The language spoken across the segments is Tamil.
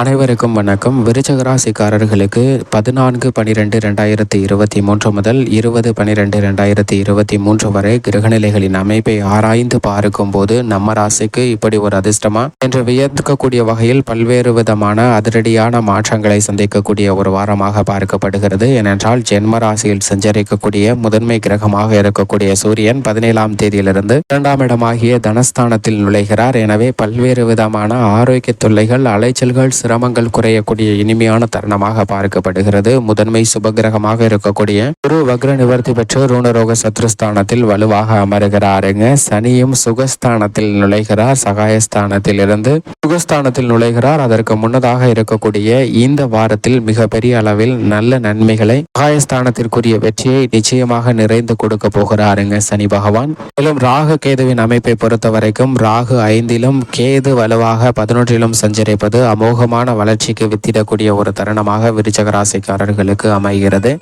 あ அனைவருக்கும் வணக்கம். விருச்சகராசிக்காரர்களுக்கு பதினான்கு பனிரெண்டு ரெண்டாயிரத்தி இருபத்தி மூன்று முதல் இருபது பனிரெண்டு ரெண்டாயிரத்தி இருபத்தி மூன்று வரை கிரகநிலைகளின் அமைப்பை ஆராய்ந்து பார்க்கும் போது நம்ம ராசிக்கு இப்படி ஒரு அதிர்ஷ்டமா? என்று வியர்க்கக்கூடிய வகையில் பல்வேறு விதமான அதிரடியான மாற்றங்களை சந்திக்கக்கூடிய ஒரு வாரமாக பார்க்கப்படுகிறது. ஏனென்றால் ஜென்ம ராசியில் சஞ்சரிக்கக்கூடிய முதன்மை கிரகமாக இருக்கக்கூடிய சூரியன் பதினேழாம் தேதியிலிருந்து இரண்டாம் இடமாகிய தனஸ்தானத்தில் நுழைகிறார். எனவே பல்வேறு விதமான ஆரோக்கிய தொல்லைகள் அலைச்சல்கள் சிரமங்கள் குறையக்கூடிய இனிமையான தருணமாக பார்க்கப்படுகிறது. முதன்மை சுபகிரகமாக இருக்கக்கூடிய குரு வக்ர நிவர்த்தி பெற்று ரூணரோக சத்ருஸ்தானத்தில் வலுவாக அமருகிறாருங்க. சனியும் சுகஸ்தானத்தில் நுழைகிறார். சகாயஸ்தானத்தில் இருந்து சுகஸ்தானத்தில் நுழைகிறார். அதற்கு முன்னதாக இருக்கக்கூடிய இந்த வாரத்தில் மிகப்பெரிய அளவில் நல்ல நன்மைகளை சகாயஸ்தானத்திற்குரிய வெற்றியை நிச்சயமாக நிறைந்து கொடுக்க போகிறாருங்க சனி பகவான். மேலும் ராகு கேதுவின் அமைப்பை பொறுத்த வரைக்கும் ராகு ஐந்திலும் கேது வலுவாக பதினொன்றிலும் சஞ்சரிப்பது அமோகமான வளர்ச்சிக்கு வித்திடக்கூடிய ஒரு தருணமாக விருச்சக ராசிக்காரர்களுக்கு அமைகிறது.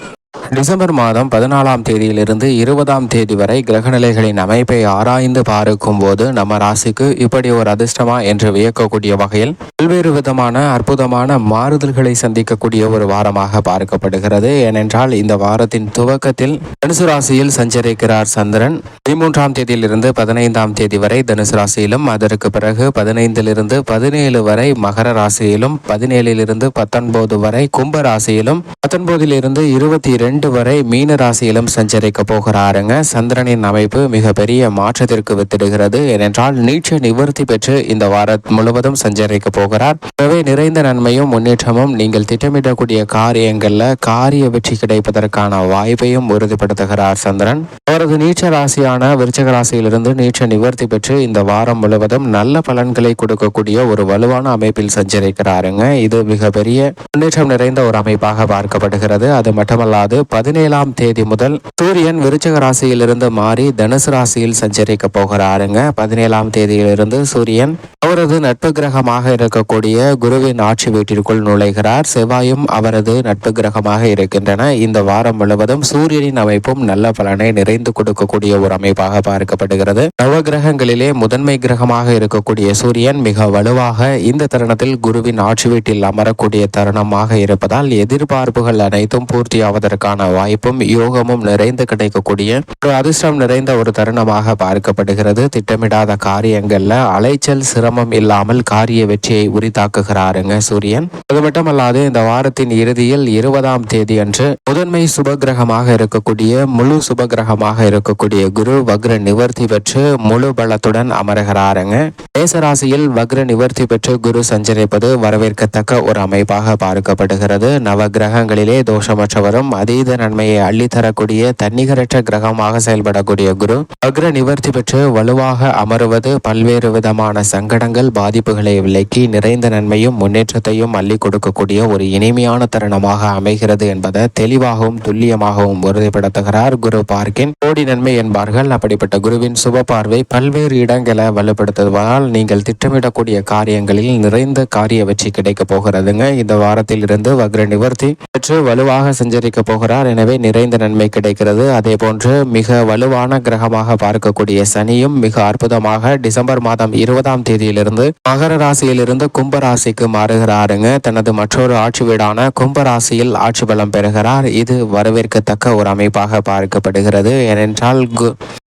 டிசம்பர் மாதம் பதினாலாம் தேதியிலிருந்து இருபதாம் தேதி வரை கிரகநிலைகளின் அமைப்பை ஆராய்ந்து பார்க்கும் போது நம்ம ராசிக்கு இப்படி ஒரு அதிர்ஷ்டமா என்று வியக்கக்கூடிய வகையில் பல்வேறு விதமான அற்புதமான மாறுதல்களை சந்திக்கக்கூடிய ஒரு வாரமாக பார்க்கப்படுகிறது. ஏனென்றால் இந்த வாரத்தின் துவக்கத்தில் தனுசு ராசியில் சஞ்சரிக்கிறார் சந்திரன். பதிமூன்றாம் தேதியிலிருந்து பதினைந்தாம் தேதி வரை தனுசு ராசியிலும் அதற்கு பிறகு பதினைந்திலிருந்து பதினேழு வரை மகர ராசியிலும் பதினேழிலிருந்து பத்தொன்பது வரை கும்ப ராசியிலும் பத்தொன்பதிலிருந்து இருபத்தி ரெண்டு வரை மீன ராசியிலும் சஞ்சரிக்க போகிறாருங்க. சந்திரனின் அமைப்பு மிகப்பெரிய மாற்றத்திற்கு வித்திடுகிறது. ஏனென்றால் நீச்ச நிவர்த்தி பெற்று இந்த வாரம் முழுவதும் சஞ்சரிக்க போகிறார். எனவே நிறைந்த நன்மையும் முன்னேற்றமும் நீங்கள் திட்டமிடக்கூடிய காரியங்கள்ல காரிய வெற்றி கிடைப்பதற்கான வாய்ப்பையும் உறுதிப்படுத்துகிறார் சந்திரன். அவரது நீச்ச ராசியான விருச்சக ராசியிலிருந்து நீச்ச நிவர்த்தி பெற்று இந்த வாரம் முழுவதும் நல்ல பலன்களை கொடுக்கக்கூடிய ஒரு வலுவான அமைப்பில் சஞ்சரிக்கிறாருங்க. இது மிகப்பெரிய முன்னேற்றம் நிறைந்த ஒரு அமைப்பாக பார்க்கப்படுகிறது. அது மட்டுமல்லாது பதினேழாம் தேதி முதல் சூரியன் விருச்சக ராசியிலிருந்து மாறி தனுசு ராசியில் சஞ்சரிக்க போகிறாருங்க. பதினேழாம் தேதியிலிருந்து சூரியன் அவரது நட்பு கிரகமாக இருக்கக்கூடிய குருவின் ஆட்சி வீட்டிற்குள் நுழைகிறார். செவ்வாயும் அவரது நட்பு கிரகமாக இருக்கின்றன. இந்த வாரம் முழுவதும் சூரியனின் அமைப்பும் நல்ல பலனை நிறைந்து கொடுக்கக்கூடிய ஒரு அமைப்பாக பார்க்கப்படுகிறது. நவ கிரகங்களிலே முதன்மை கிரகமாக இருக்கக்கூடிய சூரியன் மிக வலுவாக இந்த தருணத்தில் குருவின் ஆட்சி வீட்டில் அமரக்கூடிய தருணமாக இருப்பதால் எதிர்பார்ப்புகள் அனைத்தும் பூர்த்தியாவதற்கான வாய்ப்பும் யோகமும் நிறைந்து கிடைக்கக்கூடிய ஒரு அதிர்ஷ்டம் நிறைந்த ஒரு தருணமாக பார்க்கப்படுகிறது. திட்டமிடாத காரியங்கள்ல அலைச்சல் சிரமம் இல்லாமல் காரிய வெற்றியை உரித்தாக்குகிறாருங்க சூரியன். அது மட்டுமல்லாது இந்த வாரத்தின் இறுதியில் இருபதாம் தேதி அன்று முதன்மை சுபகிரகமாக இருக்கக்கூடிய முழு சுபகிரகமாக இருக்கக்கூடிய குரு வக்ர நிவர்த்தி பெற்று முழு பலத்துடன் அமருகிறாருங்க. மேசராசியில் வக்ர நிவர்த்தி பெற்று குரு சஞ்சரிப்பது வரவேற்கத்தக்க ஒரு அமைப்பாக பார்க்கப்படுகிறது. நவ கிரகங்களிலே தோஷமற்றவரும் அதீத நன்மையை அள்ளித்தரக்கூடிய தன்னிகரற்ற கிரகமாக செயல்படக்கூடிய குரு வக்ர நிவர்த்தி பெற்று வலுவாக அமருவது பல்வேறு விதமான சங்கடங்கள் பாதிப்புகளை விலக்கி நிறைந்த நன்மையும் முன்னேற்றத்தையும் அள்ளி கொடுக்கக்கூடிய ஒரு இனிமையான தருணமாக அமைகிறது என்பதை தெளிவாகவும் துல்லியமாகவும் உறுதிப்படுத்துகிறார் குரு பார்க்கின். கோடி நன்மை என்பார்கள். அப்படிப்பட்ட குருவின் சுப பார்வை பல்வேறு இடங்களை வலுப்படுத்துவதால் நீங்கள் திட்டமிடக்கூடிய காரியங்களில் நிறைந்த காரிய வெற்றி கிடைக்க போகிறதுங்க. இந்த வாரத்தில் இருந்து வக்ர நிவர்த்தி பெற்று வலுவாக சஞ்சரிக்க போகிறார். எனவே நிறைந்த நன்மை கிடைக்கிறது. அதே போன்று மிக வலுவான கிரகமாக பார்க்கக்கூடிய சனியும் மிக அற்புதமாக டிசம்பர் மாதம் இருபதாம் தேதி தேதியிலிருந்து மகர ராசியிலிருந்து கும்ப ராசிக்கு மாறுகிறாருங்க. தனது மற்றொரு ஆட்சி வீடான கும்ப ராசியில் ஆட்சி பலம் பெறுகிறார். இது வரவேற்கத்தக்க ஒரு அமைப்பாக பார்க்கப்படுகிறது. ஏனென்றால்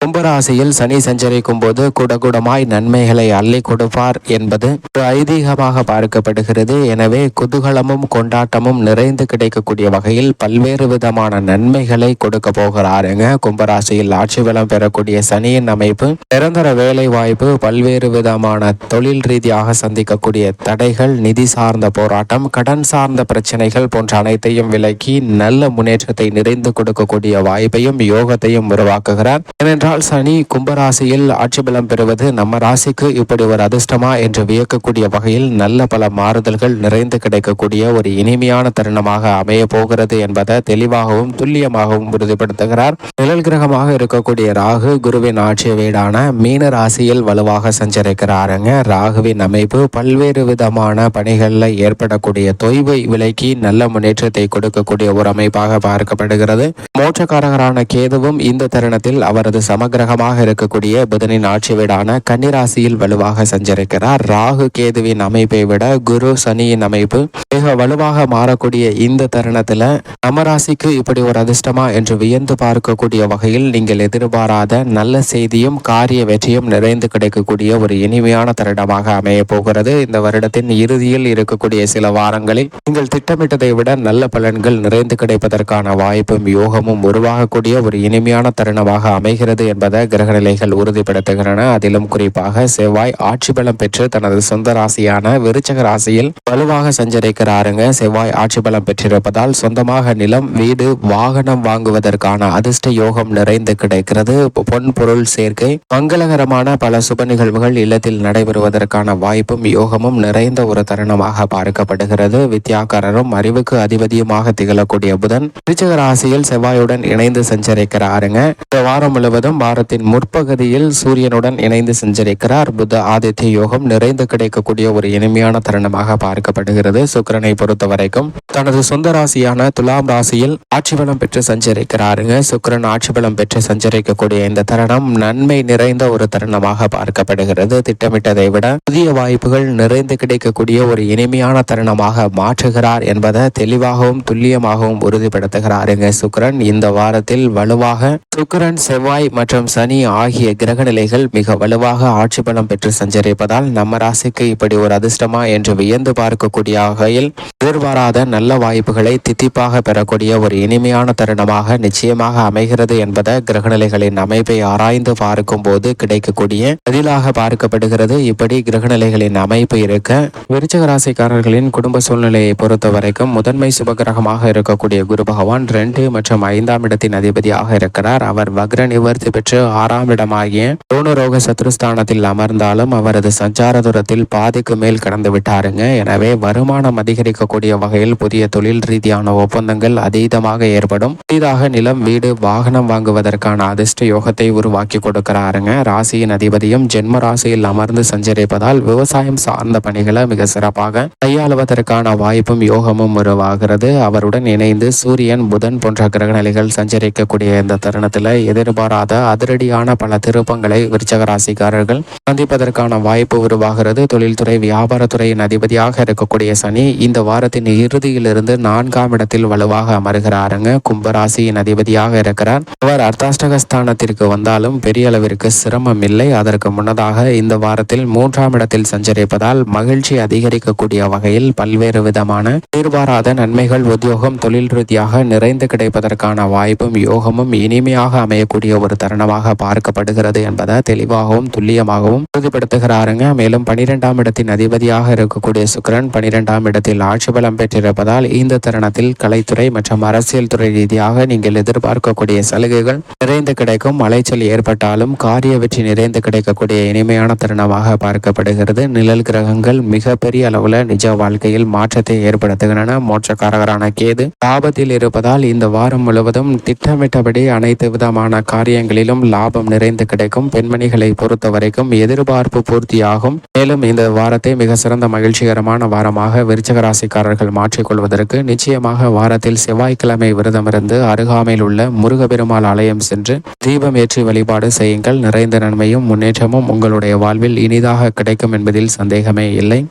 கும்பராசியில் சனி சஞ்சரிக்கும் போது குடகுடமாய் நன்மைகளை அள்ளி கொடுப்பார் என்பது ஒரு ஐதீகமாக பார்க்கப்படுகிறது. எனவே குதூகலமும் கொண்டாட்டமும் நிறைந்து கிடைக்கக்கூடிய வகையில் பல்வேறு விதமான நன்மைகளை கொடுக்க போகிறாருங்க. கும்பராசியில் ஆட்சி பலம் பெறக்கூடிய சனியின் அமைப்பு நிரந்தர வேலை வாய்ப்பு பல்வேறு விதமான தொழில் ரீதியாக சந்திக்கக்கூடிய தடைகள் நிதி சார்ந்த போராட்டம் கடன் சார்ந்த பிரச்சனைகள் போன்ற அனைத்தையும் விலக்கி நல்ல முன்னேற்றத்தை நிறைந்து கொடுக்கக்கூடிய வாய்ப்பையும் யோகத்தையும் உருவாக்குகிறார். ஏனென்றால் சனி கும்பராசியில் ஆட்சி பலம் பெறுவது நம்ம ராசிக்கு இப்படி ஒரு அதிர்ஷ்டமா என்று வியக்கக்கூடிய வகையில் நல்ல பல மாறுதல்கள் நிறைந்து கிடைக்கக்கூடிய ஒரு இனிமையான தருணமாக அமைய போகிறது என்பதை தெளிவாகவும் துல்லியமாகவும் உறுதிப்படுத்துகிறார். நிழல் கிரகமாக இருக்கக்கூடிய ராகு குருவின் ஆட்சி வீடான மீன ராசியில் வலுவாக சஞ்சரிக்கிறாருங்க. ராகுவின் அமைப்பு பல்வேறு விதமான பணிகளில் ஏற்படக்கூடிய தொய்வை விலக்கி நல்ல முன்னேற்றத்தை கொடுக்கக்கூடிய ஒரு அமைப்பாக பார்க்கப்படுகிறது. மோட்சக்காரகரான கேதுவும் இந்த தருணத்தில் அவரது சமகிரகமாக இருக்கக்கூடிய புதனின் ஆட்சி வீடான கன்னிராசியில் வலுவாக சஞ்சரிக்கிறார். ராகு கேதுவின் அமைப்பை விட குரு சனியின் அமைப்பு மிக வலுவாக மாறக்கூடிய இந்த தருணத்துல நமராசிக்கு இப்படி ஒரு அதிர்ஷ்டமா என்று வியந்து பார்க்கக்கூடிய வகையில் நீங்கள் எதிர்பாராத நல்ல செய்தியும் காரிய வெற்றியும் நிறைந்து கிடைக்கக்கூடிய ஒரு இனிமையான வருடமாக அமைய போகிறது. இந்த வருடத்தின் இறுதியில் இருக்கக்கூடிய சில வாரங்களில் நீங்கள் திட்டமிட்டதை விட நல்ல பலன்கள் நிறைந்து கிடைப்பதற்கான வாய்ப்பும் யோகமும் உருவாகக்கூடிய ஒரு இனிமையான தருணமாக அமைகிறது என்பதை கிரகநிலைகள் உறுதிப்படுத்துகின்றன. அதிலும் குறிப்பாக செவ்வாய் ஆட்சி பலம் பெற்று தனது சொந்த ராசியான விருச்சக ராசியில் வலுவாக சஞ்சரிக்கிறாருங்க. செவ்வாய் ஆட்சி பலம் பெற்றிருப்பதால் சொந்தமாக நிலம் வீடு வாகனம் வாங்குவதற்கான அதிர்ஷ்ட யோகம் நிறைந்து கிடைக்கிறது. பொன் பொருள் சேர்க்கை மங்களகரமான பல சுப நிகழ்வுகள் இல்லத்தில் நடைபெறும் நடைபெறுவதற்கான வாய்ப்பும் யோகமும் நிறைந்த ஒரு தருணமாக பார்க்கப்படுகிறது. வித்யாக்காரரும் அறிவுக்கு அதிபதியுமாக திகழக்கூடிய புதன் விருச்சக ராசியில் செவ்வாயுடன் இணைந்து சஞ்சரிக்கிறாருங்க. இந்த வாரம் முழுவதும் வாரத்தின் முற்பகுதியில் சூரியனுடன் இணைந்து சஞ்சரிக்கிறார். புத்த ஆதித்ய யோகம் நிறைந்து கிடைக்கக்கூடிய ஒரு இனிமையான தருணமாக பார்க்கப்படுகிறது. சுக்கரனை பொறுத்த வரைக்கும் தனது சொந்த ராசியான துலாம் ராசியில் ஆட்சி பலம் பெற்று சஞ்சரிக்கிறாருங்க. சுக்கரன் ஆட்சி பலம் பெற்று சஞ்சரிக்கக்கூடிய இந்த தருணம் நன்மை நிறைந்த ஒரு தருணமாக பார்க்கப்படுகிறது. திட்டமிட்டதை விட புதிய வாய்ப்புகள் நிறைந்து கிடைக்கக்கூடிய ஒரு இனிமையான தருணமாக மாற்றுகிறார் என்பதை தெளிவாகவும் துல்லியமாகவும் உறுதிப்படுத்துகிறாருங்க சுக்கரன். இந்த வாரத்தில் வலுவாக சுக்கரன் செவ்வாய் மற்றும் சனி ஆகிய கிரக நிலைகள் மிக வலுவாக ஆட்சி பலம் பெற்று சஞ்சரிப்பதால் நம்ம ராசிக்கு இப்படி ஒரு அதிர்ஷ்டமா என்று வியந்து பார்க்கக்கூடிய வகையில் எதிர்பாராத நல்ல வாய்ப்புகளை தித்திப்பாக பெறக்கூடிய ஒரு இனிமையான தருணமாக நிச்சயமாக அமைகிறது என்பதை கிரகநிலைகளின் அமைப்பை ஆராய்ந்து பார்க்கும் போது கிடைக்கக்கூடிய பதிலாக பார்க்கப்படுகிறது. இப்படி கிரகநிலைகளின் அமைப்பு இருக்க விருச்சக ராசிக்காரர்களின் குடும்ப சூழ்நிலையை பொறுத்த வரைக்கும் முதன்மை சுபகிரகமாக இருக்கக்கூடிய குரு பகவான் ரெண்டு மற்றும் ஐந்தாம் இடத்தின் அதிபதியாக இருக்கிறார். அவர் வக்ர நிவர்த்தி பெற்று ஆறாம் இடமாகிய ரோணரோக சத்ருஸ்தானத்தில் அமர்ந்தாலும் அவரது சஞ்சார தூரத்தில் பாதிக்கு மேல் கடந்து விட்டாருங்க. எனவே வருமானம் அதிகரிக்கக்கூடிய வகையில் புதிய தொழில் ரீதியான ஒப்பந்தங்கள் அதீதமாக ஏற்படும். புதிதாக நிலம் வீடு வாகனம் வாங்குவதற்கான அதிர்ஷ்ட யோகத்தை உருவாக்கி கொடுக்கிறாருங்க. ராசியின் அதிபதியும் ஜென்ம ராசியில் அமர்ந்து அமைஞ்சிருப்பதால் விவசாயம் சார்ந்த பணிகளை மிக சிறப்பாக கையாளுவதற்கான வாய்ப்பும் யோகமும் உருவாகிறது. அவருடன் இணைந்து சூரியன் புதன் போன்ற கிரகநிலைகள் சஞ்சரிக்கக்கூடிய இந்த தருணத்தில் எதிர்பாராத அதிரடியான பல திருப்பங்களை விருச்சக ராசிக்காரர்கள் சந்திப்பதற்கான வாய்ப்பு உருவாகிறது. தொழில்துறை வியாபாரத்துறையின் அதிபதியாக இருக்கக்கூடிய சனி இந்த வாரத்தின் இறுதியிலிருந்து நான்காம் இடத்தில் வலுவாக அமர்கிறாருங்க. கும்பராசியின் அதிபதியாக இருக்கிறார். அவர் அர்த்தாஷ்டகஸ்தானத்திற்கு வந்தாலும் பெரிய அளவிற்கு சிரமம் இல்லை. அதற்கு முன்னதாக இந்த வாரத்தில் மூன்றாம் இடத்தில் சஞ்சரிப்பதால் மகிழ்ச்சி அதிகரிக்கக்கூடிய வகையில் பல்வேறு விதமான எதிர்பாராத நன்மைகள் உத்தியோகம் தொழில் ரீதியாக நிறைந்து கிடைப்பதற்கான வாய்ப்பும் யோகமும் இனிமையாக அமையக்கூடிய ஒரு தருணமாக பார்க்கப்படுகிறது என்பதை தெளிவாகவும் துல்லியமாகவும் உறுதிப்படுத்துகிறாருங்க. மேலும் பனிரெண்டாம் இடத்தின் அதிபதியாக இருக்கக்கூடிய சுக்கரன் பனிரெண்டாம் இடத்தில் ஆட்சி பலம் பெற்றிருப்பதால் இந்த தருணத்தில் கலைத்துறை மற்றும் அரசியல் துறை ரீதியாக நீங்கள் எதிர்பார்க்கக்கூடிய சலுகைகள் நிறைந்து கிடைக்கும். அலைச்சல் ஏற்பட்டாலும் காரிய வெற்றி நிறைந்து கிடைக்கக்கூடிய இனிமையான தருணமாக பார்க்கப்படுகிறது. நிழல் கிரகங்கள் மிகப்பெரிய அளவில் நிஜ வாழ்க்கையில் மாற்றத்தை ஏற்படுத்துகின்றன. மோட்சக்காரகரான கேது லாபத்தில் இருப்பதால் இந்த வாரம் முழுவதும் திட்டமிட்டபடி அனைத்து விதமான காரியங்களிலும் லாபம் நிறைந்து கிடைக்கும். பெண்மணிகளை பொறுத்த வரைக்கும் எதிர்பார்ப்பு பூர்த்தியாகும். மேலும் இந்த வாரத்தை மிக சிறந்த மகிழ்ச்சிகரமான வாரமாக விருச்சக ராசிக்காரர்கள் மாற்றிக்கொள்வதற்கு நிச்சயமாக வாரத்தில் செவ்வாய்க்கிழமை விரதமிருந்து அருகாமையில் உள்ள முருகபெருமாள் ஆலயம் சென்று தீபம் ஏற்றி வழிபாடு செய்யுங்கள். நிறைந்த நன்மையும் முன்னேற்றமும் உங்களுடைய வாழ்வில் இனிதாக கிடைக்கும் என்பதில் சந்தேகமே இல்லை.